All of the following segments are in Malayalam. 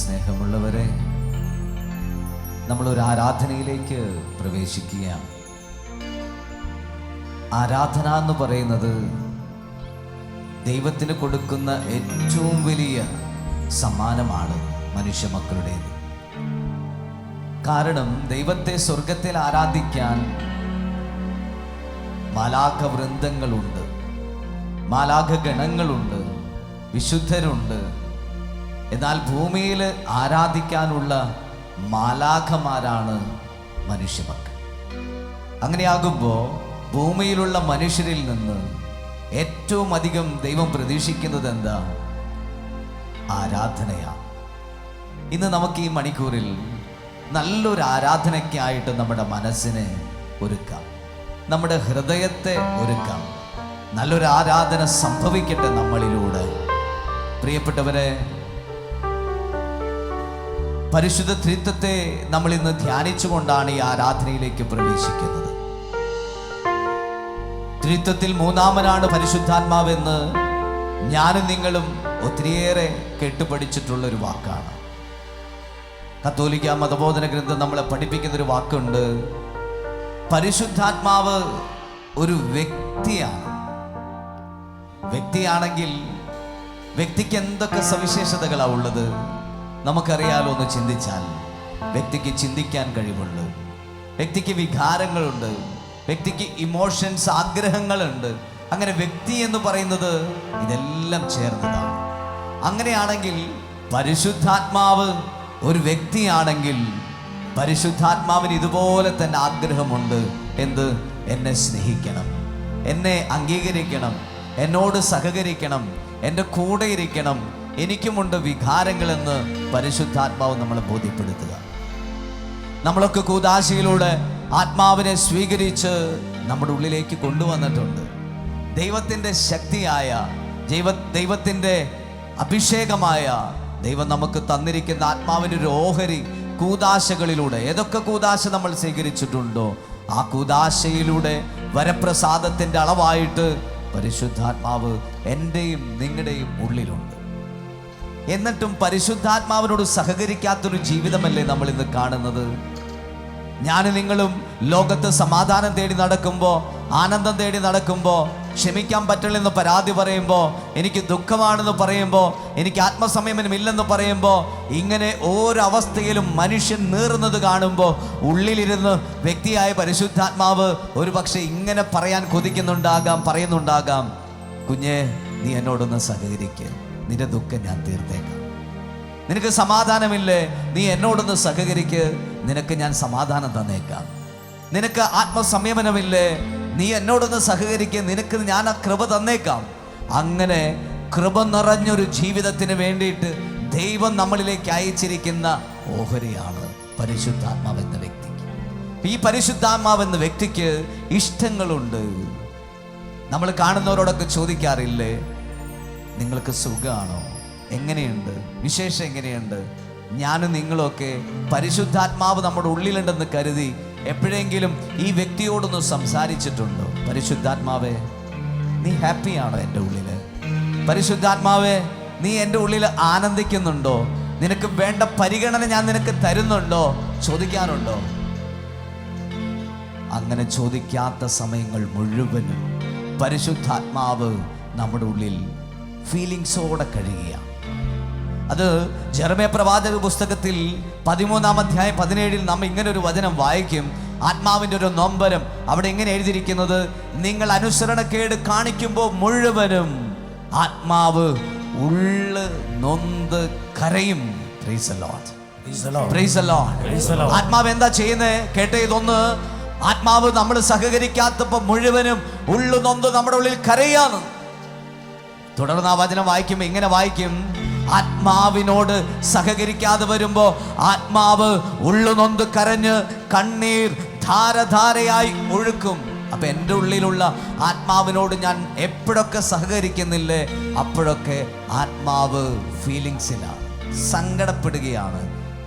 സ്നേഹമുള്ളവരെ നമ്മളൊരു ആരാധനയിലേക്ക് പ്രവേശിക്കുകയാണ്. ആരാധന എന്ന് പറയുന്നത് ദൈവത്തിന് കൊടുക്കുന്ന ഏറ്റവും വലിയ സമ്മാനമാണ് മനുഷ്യ മക്കളുടേത് കാരണം ദൈവത്തെ സ്വർഗത്തിൽ ആരാധിക്കാൻ മാലാഖ വൃന്ദങ്ങളുണ്ട് മാലാഖ ഗണങ്ങളുണ്ട് വിശുദ്ധരുണ്ട് എന്നാൽ ഭൂമിയിൽ ആരാധിക്കാനുള്ള മാലാഖമാരാണ് മനുഷ്യമക്കൾ അങ്ങനെയാകുമ്പോൾ ഭൂമിയിലുള്ള മനുഷ്യരിൽ നിന്ന് ഏറ്റവും അധികം ദൈവം പ്രതീക്ഷിക്കുന്നത് എന്താ? ആരാധനയാണ്. ഇന്ന് നമുക്ക് ഈ മണിക്കൂറിൽ നല്ലൊരു ആരാധനയ്ക്കായിട്ട് നമ്മുടെ മനസ്സിനെ ഒരുക്കാം. നമ്മുടെ ഹൃദയത്തെ ഒരുക്കാം. നല്ലൊരു ആരാധന സംഭവിക്കട്ടെ നമ്മളിലൂടെ. പ്രിയപ്പെട്ടവരെ പരിശുദ്ധ ത്രിത്വത്തെ നമ്മൾ ഇന്ന് ധ്യാനിച്ചുകൊണ്ടാണ് ഈ ആരാധനയിലേക്ക് പ്രവേശിക്കുന്നത്. ത്രിത്വത്തിൽ മൂന്നാമനാണ് പരിശുദ്ധാത്മാവെന്ന് ഞാനും നിങ്ങളും ഒത്തിരിയേറെ കേട്ടുപഠിച്ചിട്ടുള്ള ഒരു വാക്കാണ്. കത്തോലിക്ക മതബോധന ഗ്രന്ഥം നമ്മളെ പഠിപ്പിക്കുന്ന ഒരു വാക്കുണ്ട്. പരിശുദ്ധാത്മാവ് ഒരു വ്യക്തിയാണ്. വ്യക്തിയാണെങ്കിൽ വ്യക്തിക്ക് എന്തൊക്കെ സവിശേഷതകളാണ് ഉള്ളത്? നമുക്കറിയാലോ ഒന്ന് ചിന്തിച്ചാൽ വ്യക്തിക്ക് ചിന്തിക്കാൻ കഴിവുണ്ട്. വ്യക്തിക്ക് വികാരങ്ങളുണ്ട്. വ്യക്തിക്ക് ഇമോഷൻസ് ആഗ്രഹങ്ങളുണ്ട്. അങ്ങനെ വ്യക്തി എന്ന് പറയുന്നത് ഇതെല്ലാം ചേർന്നതാണ്. അങ്ങനെയാണെങ്കിൽ പരിശുദ്ധാത്മാവ് ഒരു വ്യക്തിയാണെങ്കിൽ പരിശുദ്ധാത്മാവിന് ഇതുപോലെ തന്നെ ആഗ്രഹമുണ്ട് എന്ത്? എന്നെ സ്നേഹിക്കണം. എന്നെ അംഗീകരിക്കണം. എന്നോട് സഹകരിക്കണം. എന്റെ കൂടെ ഇരിക്കണം. എനിക്കുമുണ്ട് വികാരങ്ങളെന്ന് പരിശുദ്ധാത്മാവ് നമ്മളെ ബോധ്യപ്പെടുത്തുക. നമ്മളൊക്കെ കൂതാശയിലൂടെ ആത്മാവിനെ സ്വീകരിച്ച് നമ്മുടെ ഉള്ളിലേക്ക് കൊണ്ടുവന്നിട്ടുണ്ട്. ദൈവത്തിന്റെ ശക്തിയായ ദൈവ ദൈവത്തിന്റെ അഭിഷേകമായ ദൈവം നമുക്ക് തന്നിരിക്കുന്ന ആത്മാവിന്റെ ഒരു ഓഹരി കൂതാശകളിലൂടെ ഏതൊക്കെ കൂതാശ നമ്മൾ സ്വീകരിച്ചിട്ടുണ്ടോ ആ കൂതാശയിലൂടെ വരപ്രസാദത്തിന്റെ അളവായിട്ട് പരിശുദ്ധാത്മാവ് എന്റെയും നിങ്ങളുടെയും ഉള്ളിലുണ്ട്. എന്നിട്ടും പരിശുദ്ധാത്മാവിനോട് സഹകരിക്കാത്തൊരു ജീവിതമല്ലേ നമ്മൾ ഇന്ന് കാണുന്നത്? ഞാൻ നിങ്ങളും ലോകത്ത് സമാധാനം തേടി നടക്കുമ്പോൾ ആനന്ദം തേടി നടക്കുമ്പോൾ ക്ഷമിക്കാൻ പറ്റില്ലെന്ന് പരാതി പറയുമ്പോൾ എനിക്ക് ദുഃഖമാണെന്ന് പറയുമ്പോൾ എനിക്ക് ആത്മസംയമനമില്ലെന്ന് പറയുമ്പോൾ ഇങ്ങനെ ഓരോ അവസ്ഥയിലും മനുഷ്യൻ നീറുന്നത് കാണുമ്പോൾ ഉള്ളിലിരുന്ന് വ്യക്തിയായ പരിശുദ്ധാത്മാവ് ഒരു പക്ഷേ ഇങ്ങനെ പറയാൻ കൊതിക്കുന്നുണ്ടാകാം പറയുന്നുണ്ടാകാം. കുഞ്ഞെ നീ എന്നോടൊന്ന് സഹകരിക്കുക നിന്റെ ദുഃഖം ഞാൻ തീർത്തേക്കാം. നിനക്ക് സമാധാനമില്ലേ? നീ എന്നോടൊന്ന് സഹകരിക്ക്. നിനക്ക് ഞാൻ സമാധാനം തന്നേക്കാം. നിനക്ക് ആത്മസംയമനമില്ലേ? നീ എന്നോടൊന്ന് സഹകരിക്ക്. നിനക്ക് ഞാൻ ആ കൃപ തന്നേക്കാം. അങ്ങനെ കൃപ നിറഞ്ഞൊരു ജീവിതത്തിന് വേണ്ടിയിട്ട് ദൈവം നമ്മളിലേക്ക് അയച്ചിരിക്കുന്ന ഓഹരിയാണ് പരിശുദ്ധാത്മാവ് എന്ന വ്യക്തിക്ക്. ഈ പരിശുദ്ധാത്മാവ് എന്ന വ്യക്തിക്ക് ഇഷ്ടങ്ങളുണ്ട്. നമ്മൾ കാണുന്നവരോടൊക്കെ ചോദിക്കാറില്ലേ? നിങ്ങൾക്ക് സുഖമാണോ എങ്ങനെയുണ്ട്? വിശേഷം എങ്ങനെയുണ്ട്? ഞാനും നിങ്ങളൊക്കെ പരിശുദ്ധാത്മാവ് നമ്മുടെ ഉള്ളിലുണ്ടെന്ന് കരുതി എപ്പോഴെങ്കിലും ഈ വ്യക്തിയോടൊന്ന് സംസാരിച്ചിട്ടുണ്ടോ? പരിശുദ്ധാത്മാവേ നീ ഹാപ്പിയാണോ എന്റെ ഉള്ളിൽ പരിശുദ്ധാത്മാവേ നീ എന്റെ ഉള്ളിൽ ആനന്ദിക്കുന്നുണ്ടോ? നിനക്ക് വേണ്ട പരിഗണന ഞാൻ നിനക്ക് തരുന്നുണ്ടോ? ചോദിക്കാനുണ്ടോ അങ്ങനെ ചോദിക്കാത്ത സമയങ്ങൾ മുഴുവനും പരിശുദ്ധാത്മാവ് നമ്മുടെ ഉള്ളിൽ ഫീലിങ്സോടെ കഴിയുകയാണ്. അത് ജർമ്മ പ്രവാചക പുസ്തകത്തിൽ പതിമൂന്നാം അധ്യായം പതിനേഴിൽ നാം ഇങ്ങനെ ഒരു വചനം വായിക്കും. ആത്മാവിന്റെ ഒരു നൊമ്പരം അവിടെ ഇങ്ങനെ എഴുതിയിരിക്കുന്നത് നിങ്ങൾ അനുസരണക്കേട് കാണിക്കുമ്പോൾ മുഴുവനും ആത്മാവ് ഉള്ള് നൊന്ത് കരയും. Praise the Lord. Praise the Lord. ആത്മാവ് എന്താ ചെയ്യുന്നത് കേട്ടേ ഇതൊന്ന് ആത്മാവ് നമ്മൾ സഹകരിക്കാത്തപ്പോൾ മുഴുവനും ഉള്ളു നൊന്ത് നമ്മുടെ ഉള്ളിൽ കരയാന്ന് തുടർന്ന് ആ വചനം വായിക്കുമ്പോൾ ഇങ്ങനെ വായിക്കും? ആത്മാവിനോട് സഹകരിക്കാതെ വരുമ്പോൾ ആത്മാവ് ഉള്ളു നൊന്ത് കരഞ്ഞ് കണ്ണീർ ധാരധാരയായി ഒഴുക്കും. അപ്പൊ എന്റെ ഉള്ളിലുള്ള ആത്മാവിനോട് ഞാൻ എപ്പോഴൊക്കെ സഹകരിക്കുന്നില്ലേ അപ്പോഴൊക്കെ ആത്മാവ് ഫീലിങ്സിലാണ് സങ്കടപ്പെടുകയാണ്.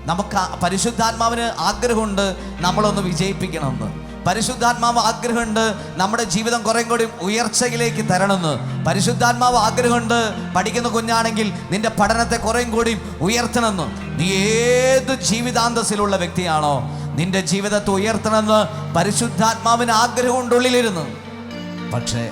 നമുക്ക് പരിശുദ്ധാത്മാവിന് ആഗ്രഹമുണ്ട് നമ്മളൊന്ന് വിജയിപ്പിക്കണമെന്ന്. പരിശുദ്ധാത്മാവ് ആഗ്രഹമുണ്ട് നമ്മുടെ ജീവിതം കുറേ കൂടി ഉയർച്ചയിലേക്ക് തരണമെന്ന്. പരിശുദ്ധാത്മാവ് ആഗ്രഹമുണ്ട് പഠിക്കുന്ന കുഞ്ഞാണെങ്കിൽ നിന്റെ പഠനത്തെ കുറേം കൂടി ഉയർത്തണമെന്ന്. നീ ഏത് ജീവിതാന്തസ്സിലുള്ള വ്യക്തിയാണോ നിന്റെ ജീവിതത്തെ ഉയർത്തണമെന്ന് പരിശുദ്ധാത്മാവിന് ആഗ്രഹമുണ്ട് ഉള്ളിലിരുന്നു. പക്ഷേ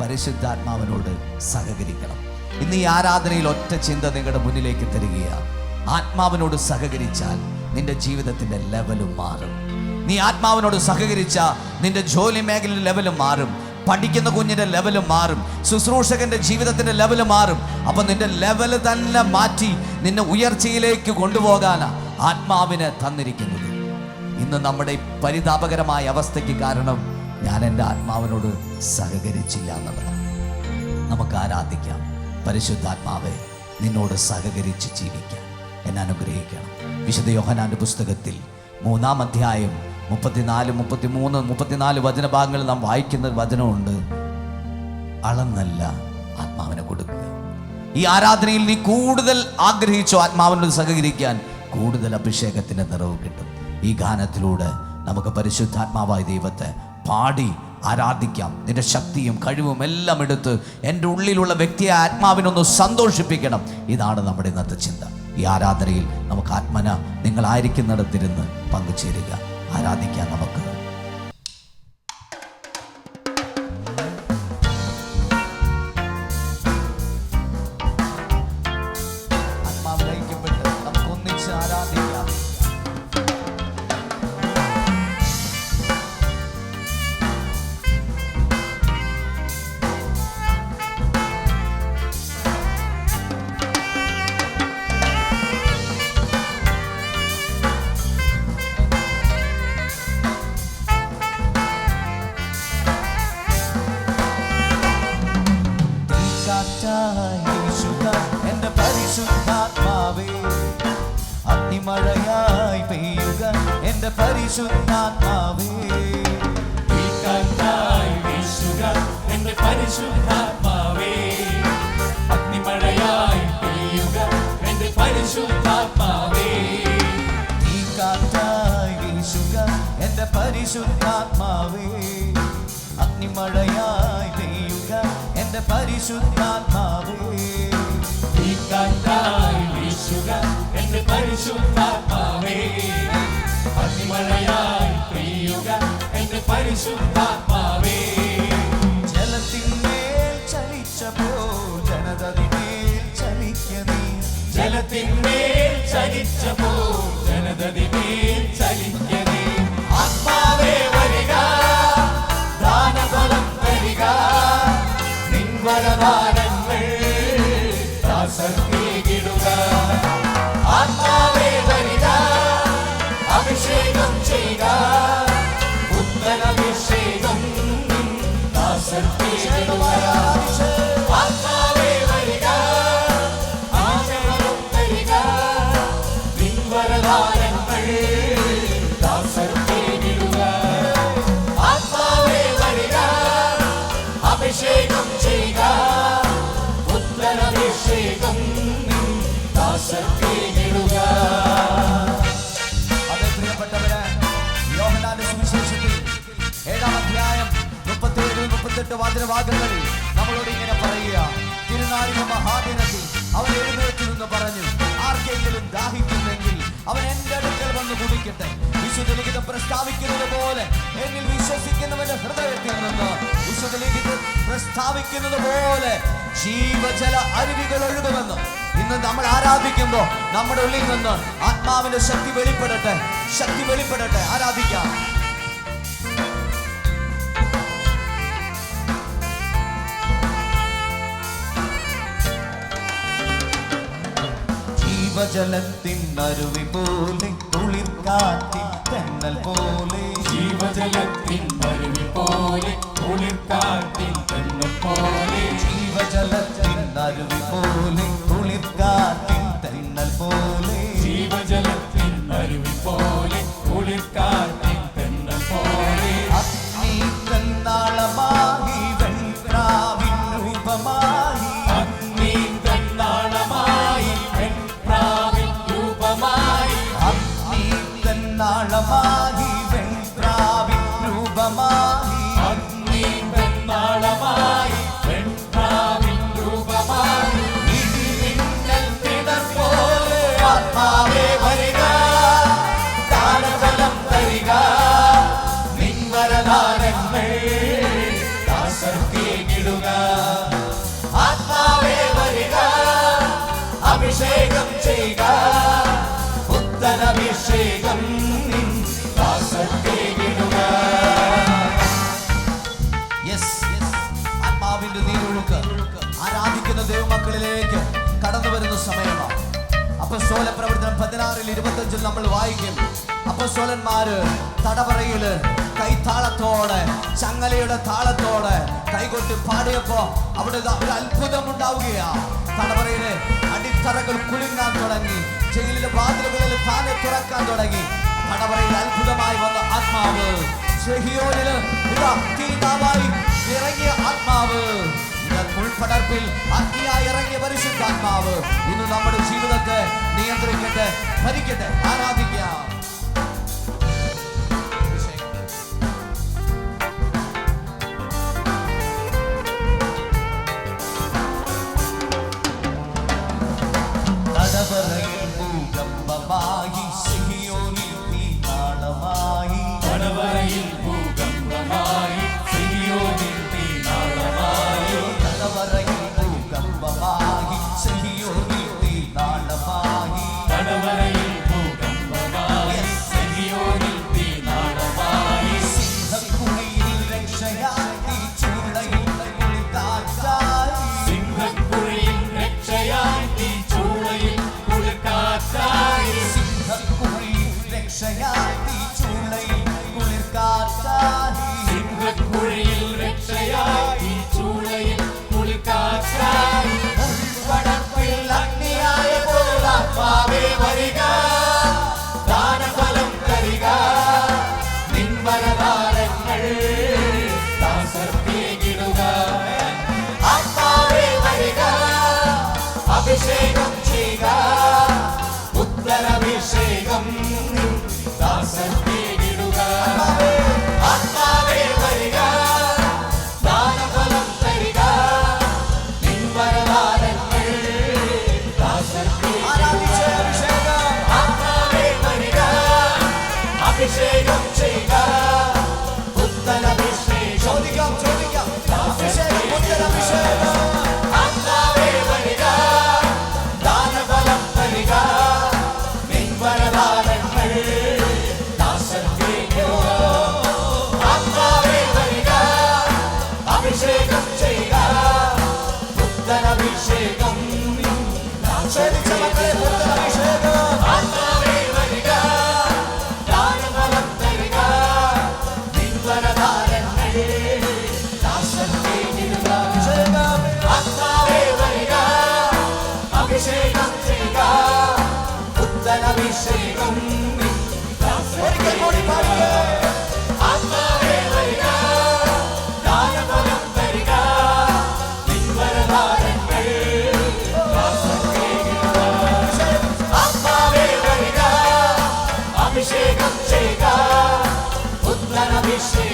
പരിശുദ്ധാത്മാവിനോട് സഹകരിക്കണം. ഇന്ന് ഈ ആരാധനയിൽ ഒറ്റ ചിന്ത നിങ്ങളുടെ മുന്നിലേക്ക് തരികയാണ്. ആത്മാവിനോട് സഹകരിച്ചാൽ നിന്റെ ജീവിതത്തിന്റെ ലെവലും മാറും. നീ ആത്മാവിനോട് സഹകരിച്ച നിന്റെ ജോലി മേഖലയുടെ ലെവലും മാറും. പഠിക്കുന്ന കുഞ്ഞിന്റെ ലെവലും മാറും. ശുശ്രൂഷകന്റെ ജീവിതത്തിന്റെ ലെവൽ മാറും. അപ്പൊ നിന്റെ ലെവൽ തന്നെ മാറ്റി നിന്നെ ഉയർച്ചയിലേക്ക് കൊണ്ടുപോകാനാ ആത്മാവിന് തന്നിരിക്കുന്നത്. ഇന്ന് നമ്മുടെ പരിതാപകരമായ അവസ്ഥയ്ക്ക് കാരണം ഞാൻ എന്റെ ആത്മാവിനോട് സഹകരിച്ചില്ല എന്നുള്ളതാണ് നമുക്ക് ആരാധിക്കാം. പരിശുദ്ധാത്മാവെ നിന്നോട് സഹകരിച്ച് ജീവിക്കാൻ എന്നെ അനുഗ്രഹിക്കണം. വിശുദ്ധ യോഹനാന്റെ പുസ്തകത്തിൽ മൂന്നാം അധ്യായം മുപ്പത്തിനാല് മുപ്പത്തിമൂന്ന് മുപ്പത്തിനാല് വചനഭാഗങ്ങൾ നാം വായിക്കുന്ന ഒരു വചനമുണ്ട്. അളന്നല്ല ആത്മാവിനെ കൊടുക്കുക. ഈ ആരാധനയിൽ നീ കൂടുതൽ ആഗ്രഹിച്ചോ ആത്മാവിനോട് സഹകരിക്കാൻ കൂടുതൽ അഭിഷേകത്തിന്റെ നിറവ് കിട്ടും. ഈ ഗാനത്തിലൂടെ നമുക്ക് പരിശുദ്ധാത്മാവായ ദൈവത്തെ പാടി ആരാധിക്കാം. നിന്റെ ശക്തിയും കഴിവും എല്ലാം എടുത്ത് എന്റെ ഉള്ളിലുള്ള വ്യക്തിയെ ആത്മാവിനൊന്ന് സന്തോഷിപ്പിക്കണം. ഇതാണ് നമ്മുടെ ഇന്നത്തെ ചിന്ത. ഈ ആരാധനയിൽ നമുക്ക് ആത്മന നിങ്ങളായിരിക്കുന്നിടത്തിരുന്ന് പങ്കുചേരുക. ആരാധിക്കാം നമുക്ക് അഗ്നിമഴയായി പെയ്യുക എന്റെ പരിശുദ്ധാത്മാവേ. തീക്കാറ്റായി വീശുക എന്റെ പരിശുദ്ധാത്മാവേ. അഗ്നിമഴയായി പെയ്യുക എന്റെ പരിശുദ്ധാത്മാവേ. തീക്കാറ്റായി വീശുക എന്റെ പരിശുദ്ധാത്മാവേ. അഗ്നിമഴയായി പെയ്യുക എന്റെ പരിശുദ്ധാത്മാവേ. തീക്കാറ്റായി വീശുക എന്റെ പരിശുദ്ധാത്മാവേ അഗ്നിമഴയായി പെയ്യുക എന്റെ പരിശുദ്ധാത്മാവേ ജലത്തിന്മേൽ ചലിച്ചപ്പോൾ മുപ്പത്തെട്ട് നമ്മളോട് ഇങ്ങനെ പറയുക തിരുനാളിന്റെ മഹാദിനത്തിൽ അവൻ എഴുന്നേറ്റ് നിന്ന് പറഞ്ഞു ആർക്കെങ്കിലും ദാഹിക്കുന്നെങ്കിൽ അവൻ എന്റെ അടുക്കൽ വന്ന് കുടിക്കട്ടെ. വിശുദ്ധലിഖിതം പ്രസ്താവിക്കുന്നത് പോലെ എന്നിൽ വിശ്വസിക്കുന്നവന്റെ ഹൃദയത്തിൽ നിന്ന് വിശുദ്ധലിഖിതം പ്രസ്താവിക്കുന്നത് പോലെ ജീവജല അരുവികൾ ഒഴുകുമെന്ന്. ഇന്ന് നമ്മൾ ആരാധിക്കുമ്പോൾ നമ്മുടെ ഉള്ളിൽ നിന്ന് ആത്മാവിന്റെ ശക്തി വെളിപ്പെടട്ടെ. ശക്തി വെളിപ്പെടട്ടെ. ആരാധിക്കാം. ജീവജലത്തിൻ അരുവി പോലെ കുളിർക്കാറ്റിൻ തെന്നൽ പോലെ. ജീവജലത്തിൻ അരുവി പോലെ കുളിർക്കാറ്റിൻ തെന്നൽ പോലെ. ജീവജലത്തിൻ അരുവി പോലെ ചെയ്യുക പുത്തനഭിഷേകം നിൻ ദാസർക്കേ വിടുക Yes, yes. ആത്മാവിന്റെ ആരാധിക്കുന്ന ദൈവമക്കളിലേക്ക് കടന്നു വരുന്ന സമയമാണ്. അപ്പസ്തോല പ്രവർത്തനം പതിനാറിൽ ഇരുപത്തഞ്ചിൽ നമ്മൾ വായിക്കും. അപ്പസ്തോലന്മാര് തടവറയിൽ കൈത്താളത്തോടെ ചങ്ങലയുടെ താളത്തോടെ കൈകൊട്ടി പാടിയപ്പോ അവിടെ ഒരു അത്ഭുതം ഉണ്ടാവുകയാ തടവറയിലെ അടിത്തറകൾ കുലുങ്ങാൻ തുടങ്ങി. ജയിലിലെ വാതിലുകളിൽ താനെ തുറക്കാൻ തുടങ്ങി. കടവറയിൽ അത്ഭുതമായി വന്ന ആത്മാവ്. ഇറങ്ങിയ ആത്മാവ്. ഉൾപ്പടർപ്പിൽ അഗ്നിയായി ഇറങ്ങിയ പരിശുദ്ധാത്മാവ്. ഇന്ന് നമ്മുടെ ജീവിതത്തെ നിയന്ത്രിക്കട്ടെ ഭരിക്കട്ടെ ആരാധിക്കാം. நெச்சையாகி சூளை குளித்தாத்தாய் சிங்கக்குழியின் நெச்சையாகி சூளையில் குளிர்காத்தாய் சிங்கக்குழியின் நெச்சையாகி சூளை குளிர்காத்தாய். சிங்கக்குழியில் நெச்சையாகி சூளையில் குளிர்காத்தாய் உள்படப்பில் அந்நியாய பொருளாத்மாவே Hum. I'll.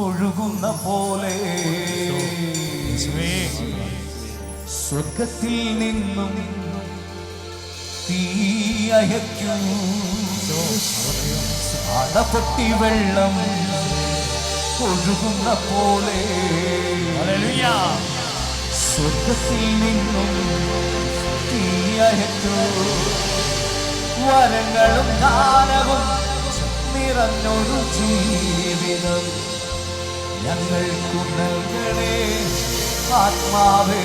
ഒഴുകുന്ന പോലെ. സ്വർഗത്തിൽ നിന്നും തീ അയക്കും അടപൊട്ടി വെള്ളം ഒഴുകുന്ന പോലെ. സ്വർഗത്തിൽ നിന്നും തീ അയക്കും വരങ്ങളും ദാനവും നിറഞ്ഞൊരു ജീവിതം. ഞങ്ങൾക്കു നൽകണേ ആത്മാവേ?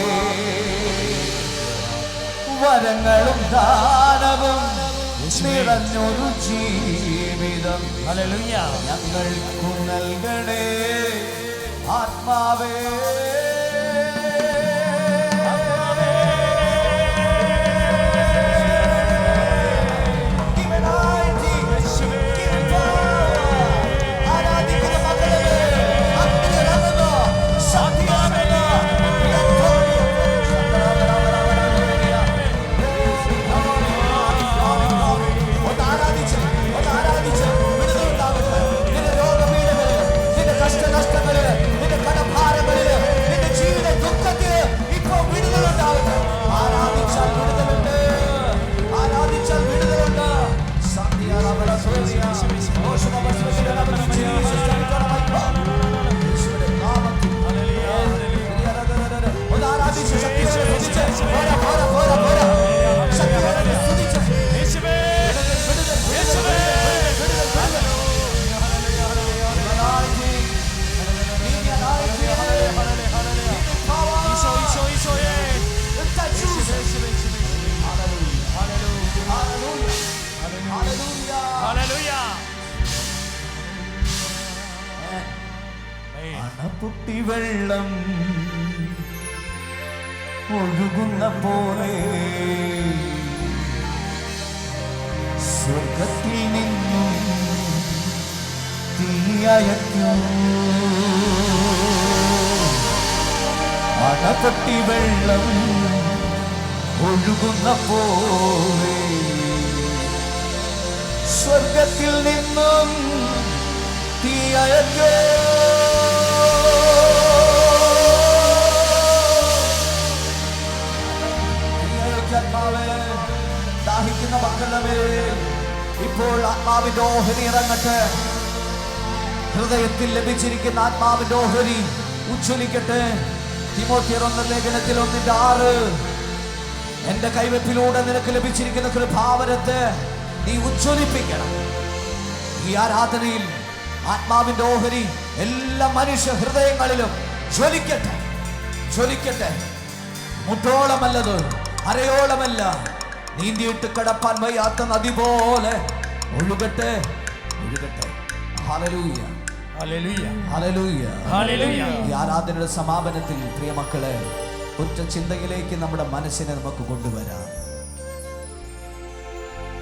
വരങ്ങളും ദാനവും നിറഞ്ഞൊരു ജീവിതം ഞങ്ങൾക്കു നൽകണേ ആത്മാവേ. അണപൊട്ടി വെള്ളം ഒഴുകുന്ന പോലെ. സ്വർഗത്തിൽ നിന്നും തീ അയക്കേ. ദാഹിക്കുന്ന മക്കളുടെ ഇപ്പോൾ ആത്മാവിന്റെ ഓഹരി ഇറങ്ങട്ടെ. ഹൃദയത്തിൽ ലഭിച്ചിരിക്കുന്ന ആത്മാവിന്റെ ഓഹരി ഉജ്ജ്വലിക്കട്ടെ. തിമോത്തിയർ ഒന്ന ലേഖനത്തിൽ ഒന്നിന്റെ ആറ്. എന്റെ കൈവെപ്പിലൂടെ നിനക്ക് ലഭിച്ചിരിക്കുന്ന കൃപാവരത്തെ നീ ഉജ്ജ്വലിപ്പിക്കണം. ഈ ആരാധനയിൽ ആത്മാവിന്റെ ഓഹരി എല്ലാ മനുഷ്യ ഹൃദയങ്ങളിലും ജ്വലിക്കട്ടെ ജ്വലിക്കട്ടെ. മുട്ടോളമല്ലത് അരയോളമല്ല. നീന്തിയിട്ട് കടപ്പാൻ വയ്യാത്ത നദി പോലെ ഒഴുകട്ടെ ഒഴുകട്ടെ. ഹല്ലേലൂയ. ഈ ആരാധനയുടെ സമാപനത്തിൽ പ്രിയമക്കളെ ഒറ്റ ചിന്തയിലേക്ക് നമ്മുടെ മനസ്സിനെ നമുക്ക് കൊണ്ടുവരാം.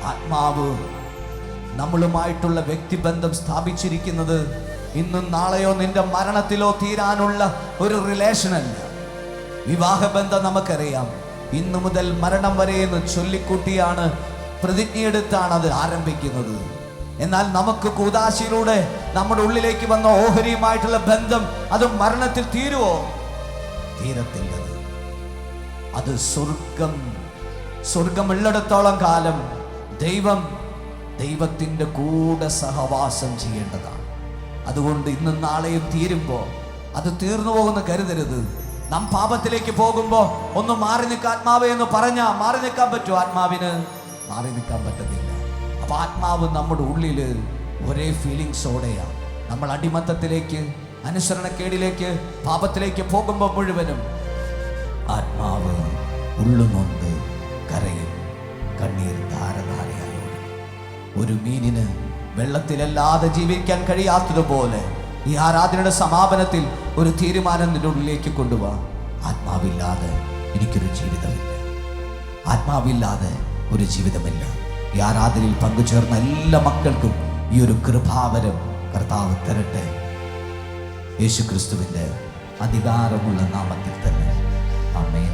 ആത്മാവ് നമ്മളുമായിട്ടുള്ള വ്യക്തിബന്ധം സ്ഥാപിച്ചിരിക്കുന്നത് ഇന്നും നാളെയോ നിന്റെ മരണത്തിലോ തീരാനുള്ള ഒരു റിലേഷനല്ല വിവാഹബന്ധം നമുക്കറിയാം. ഇന്നു മുതൽ മരണം വരെ എന്ന് ചൊല്ലിക്കൂട്ടിയാണ് പ്രതിജ്ഞയെടുത്താണ് അത് ആരംഭിക്കുന്നത്. എന്നാൽ നമുക്ക് കൂതാശിയിലൂടെ നമ്മുടെ ഉള്ളിലേക്ക് വന്ന ഓഹരിയുമായിട്ടുള്ള ബന്ധം അത് മരണത്തിൽ തീരുവോ? തീരത്തില്ലത്. അത് സ്വർഗം. സ്വർഗമുള്ളിടത്തോളം കാലം ദൈവം ദൈവത്തിന്റെ കൂടെ സഹവാസം ചെയ്യേണ്ടതാണ്. അതുകൊണ്ട് ഇന്നും നാളെയും തീരുമ്പോൾ അത് തീർന്നു പോകുന്ന കരുതരുത്. നാം പാപത്തിലേക്ക് പോകുമ്പോൾ ഒന്ന് മാറി നിൽക്കുക ആത്മാവ് എന്ന് പറഞ്ഞാൽ മാറി നിൽക്കാൻ പറ്റുമോ ആത്മാവിന്? മാറി നിൽക്കാൻ പറ്റത്തില്ല. അപ്പം ആത്മാവ് നമ്മുടെ ഉള്ളിൽ ഒരേ ഫീലിങ്സോടെയാണ് നമ്മൾ അടിമത്തത്തിലേക്ക് അനുസരണക്കേടിലേക്ക് പാപത്തിലേക്ക് പോകുമ്പോൾ മുഴുവനും ആത്മാവ് ഉള്ളുനൊണ്ട് കരയും കണ്ണീർ ധാരധാരയായി. ഒരു മീനിന് വെള്ളത്തിലല്ലാതെ ജീവിക്കാൻ കഴിയാത്തതുപോലെ ഈ ആരാധനയുടെ സമാപനത്തിൽ ഒരു തീരുമാനം നിന്റെ ഉള്ളിലേക്ക് കൊണ്ടുപോവാ ആത്മാവില്ലാതെ എനിക്കൊരു ജീവിതമില്ല. ആത്മാവില്ലാതെ ഒരു ജീവിതമില്ല. ഈ ആരാധനയിൽ പങ്കുചേർന്ന എല്ലാ മക്കൾക്കും ഈ ഒരു കൃപാവരം കർത്താവ് തരട്ടെ. യേശു ക്രിസ്തുവിന്റെ അധികാരമുള്ള നാമത്തിൽ തന്നെ. അമ്മേ